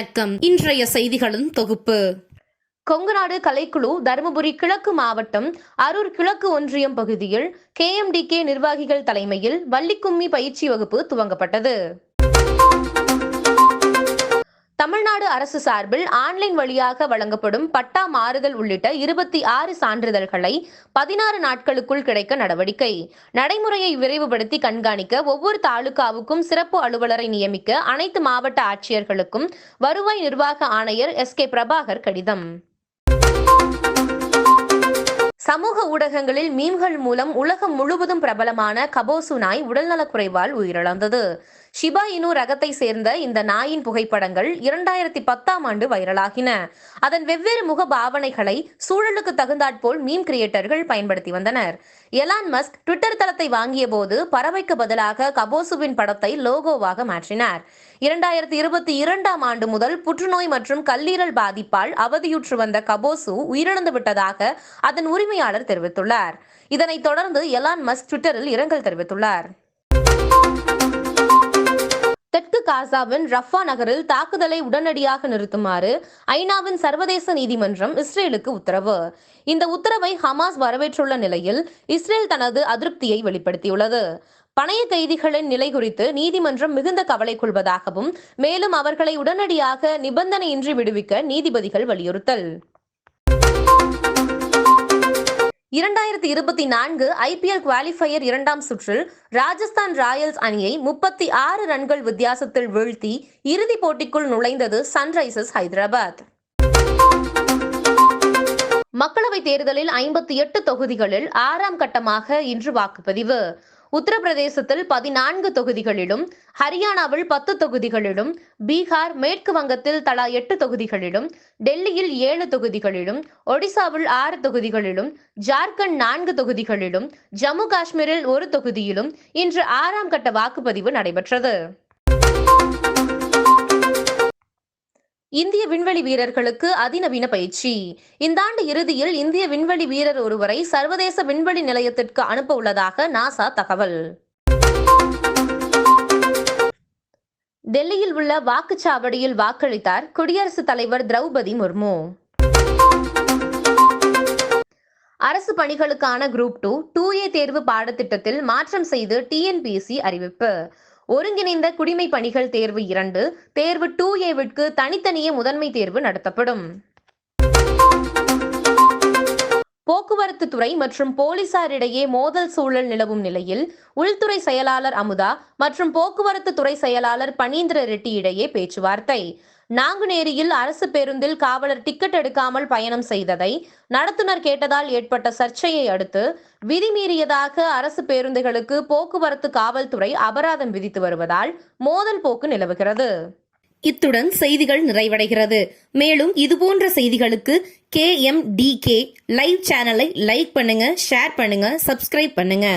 வணக்கம். இன்றைய செய்திகளின் தொகுப்பு. கொங்குநாடு கலைக்குழு தருமபுரி கிழக்கு மாவட்டம் அரூர் கிழக்கு ஒன்றியம் பகுதியில் கேஎம்டிகே நிர்வாகிகள் தலைமையில் வள்ளிக்கும்மி பயிற்சி வகுப்பு துவங்கப்பட்டது. தமிழ்நாடு அரசு சார்பில் ஆன்லைன் வழியாக வழங்கப்படும் பட்டா மாறுதல் உள்ளிட்ட இருபத்தி ஆறு சான்றிதழ்களை பதினாறு நாட்களுக்குள் கிடைக்க நடவடிக்கை. நடைமுறையை விரைவுபடுத்தி கண்காணிக்க ஒவ்வொரு தாலுகாவுக்கும் சிறப்பு அலுவலரை நியமிக்க அனைத்து மாவட்ட ஆட்சியர்களுக்கும் வருவாய் நிர்வாக ஆணையர் எஸ் கே பிரபாகர் கடிதம். சமூக ஊடகங்களில் மீம்கள் மூலம் உலகம் முழுவதும் பிரபலமான கபோசு நாய் உடல்நலக்குறைவால் உயிரிழந்தது. ஷிபா இனு ரகத்தை சேர்ந்த இந்த நாயின் புகைப்படங்கள் இரண்டாயிரத்தி பத்தாம் ஆண்டு வைரலாகின. அதன் வெவ்வேறு முக பாவனைகளை சூழலுக்கு தகுந்தாற்போல் மீம் கிரியேட்டர்கள் பயன்படுத்தி வந்தனர். எலான் மஸ்க் ட்விட்டர் தளத்தை வாங்கிய போது பறவைக்கு பதிலாக கபோசுவின் படத்தை லோகோவாக மாற்றினார். இரண்டாயிரத்தி இருபத்தி இரண்டாம் ஆண்டு முதல் புற்றுநோய் மற்றும் கல்லீரல் பாதிப்பால் அவதியுற்று வந்த கபோசு உயிரிழந்து விட்டதாக அதன் உரிமையாளர் தெரிவித்துள்ளார். இதனைத் தொடர்ந்து எலான் மஸ்க் ட்விட்டரில் இரங்கல் தெரிவித்துள்ளார். தெற்கு காசாவின் ரஃபா நகரில் தாக்குதலை உடனடியாக நிறுத்துமாறு ஐநாவின் சர்வதேச நீதிமன்றம் இஸ்ரேலுக்கு உத்தரவு. இந்த உத்தரவை ஹமாஸ் வரவேற்றுள்ள நிலையில் இஸ்ரேல் தனது அதிருப்தியை வெளிப்படுத்தியுள்ளது. பணைய கைதிகளின் நிலை குறித்து நீதிமன்றம் மிகுந்த கவலை கொள்வதாகவும் மேலும் அவர்களை உடனடியாக நிபந்தனையின்றி விடுவிக்க நீதிபதிகள் வலியுறுத்தல். இரண்டாயிரத்தி இருபத்தி நான்கு ஐபிஎல் குவாலிஃபயர் இரண்டாம் சுற்றில் ராஜஸ்தான் ராயல்ஸ் அணியை முப்பத்தி ஆறு ரன்கள் வித்தியாசத்தில் வீழ்த்தி இறுதிப் போட்டிக்குள் நுழைந்தது சன்ரைசர்ஸ் ஹைதராபாத். மக்களவைத் தேர்தலில் ஐம்பத்தி எட்டு தொகுதிகளில் ஆறாம் கட்டமாக இன்று வாக்குப்பதிவு. உத்தரப்பிரதேசத்தில் பதினான்கு தொகுதிகளிலும் ஹரியானாவில் பத்து தொகுதிகளிலும் பீகார் மேற்கு வங்கத்தில் தலா எட்டு தொகுதிகளிலும் டெல்லியில் ஏழு தொகுதிகளிலும் ஒடிசாவில் ஆறு தொகுதிகளிலும் ஜார்க்கண்ட் நான்கு தொகுதிகளிலும் ஜம்மு காஷ்மீரில் ஒரு தொகுதியிலும் இன்று ஆறாம் கட்ட வாக்குப்பதிவு நடைபெற்றது. இந்திய விண்வெளி வீரர்களுக்கு அதிநவீன பயிற்சி. இந்த ஆண்டு இறுதியில் இந்திய விண்வெளி வீரர் ஒருவரை சர்வதேச விண்வெளி நிலையத்திற்கு அனுப்ப உள்ளதாக நாசா தகவல். டெல்லியில் உள்ள வாக்குச்சாவடியில் வாக்களித்தார் குடியரசுத் தலைவர் திரௌபதி முர்மு. அரசு பணிகளுக்கான குரூப் டூ டூ ஏ தேர்வு பாடத்திட்டத்தில் மாற்றம் செய்து டிஎன்பிஎஸ்சி அறிவிப்பு. ஒருங்கிணைந்த குடிமை பணிகள் தேர்வு இரண்டு தேர்வு டூ ஏவிற்கு தனித்தனியே முதன்மை தேர்வு நடத்தப்படும். போக்குவரத்து துறை மற்றும் போலீசாரிடையே மோதல் சூழல் நிலவும் நிலையில் உள்துறை செயலாளர் அமுதா மற்றும் போக்குவரத்து துறை செயலாளர் பனீந்திர ரெட்டி இடையே பேச்சுவார்த்தை. நாங்குநேரியில் அரசு பேருந்தில் காவலர் டிக்கெட் எடுக்காமல் பயணம் செய்ததை நடத்துனர் கேட்டதால் ஏற்பட்ட சர்ச்சையை அடுத்து விதிமீறியதாக அரசு பேருந்துகளுக்கு போக்குவரத்து காவல்துறை அபராதம் விதித்து வருவதால் மோதல் போக்கு நிலவுகிறது. இத்துடன் செய்திகள் நிறைவடைகிறது. மேலும் இதுபோன்ற செய்திகளுக்கு K M D K live சேனலை லைக் பண்ணுங்க ஷேர் பண்ணுங்க சப்ஸ்கிரைப் பண்ணுங்க.